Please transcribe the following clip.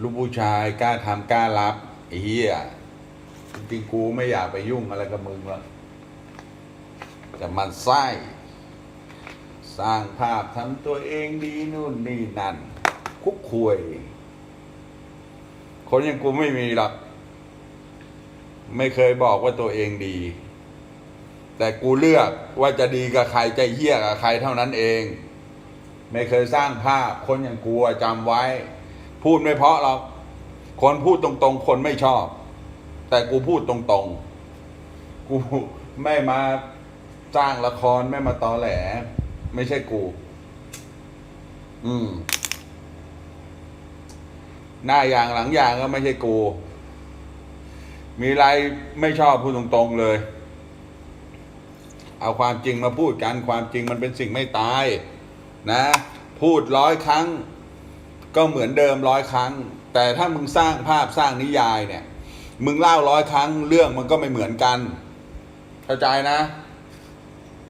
ลูกผู้ชายกล้าทำกล้ารับไอ้เหี้ยจริงๆกูไม่อยากไปยุ่งอะไรกับมึงหรอกแต่มันไส้สร้างภาพทำตัวเองดีนู่นนี่นั่น คุกคุย คนอย่างกูไม่มีหรอกไม่เคยบอกว่าตัวเองดี แต่กูเลือกว่าจะดีกับใครจะเหี้ยกับใครเท่านั้นเอง ไม่เคยสร้างภาพคนอย่างกูจำไว้ พูดไม่เพราะหรอกคนพูดตรงๆ คนไม่ชอบ แต่กูพูดตรงๆ กูไม่มาสร้างละครไม่มาตอแหล ไม่ใช่กู อืม หน้าอย่างหลังอย่างก็ไม่ใช่กู มีอะไรไม่ชอบพูดตรงๆเลย เอาความจริงมาพูดกัน ความจริงมันเป็นสิ่งไม่ตาย นะ พูดร้อยครั้ง ก็เหมือนเดิมร้อยครั้ง แต่ถ้ามึงสร้างภาพสร้างนิยายเนี่ย มึงเล่าร้อยครั้งเรื่องมันก็ไม่เหมือนกัน เข้าใจนะ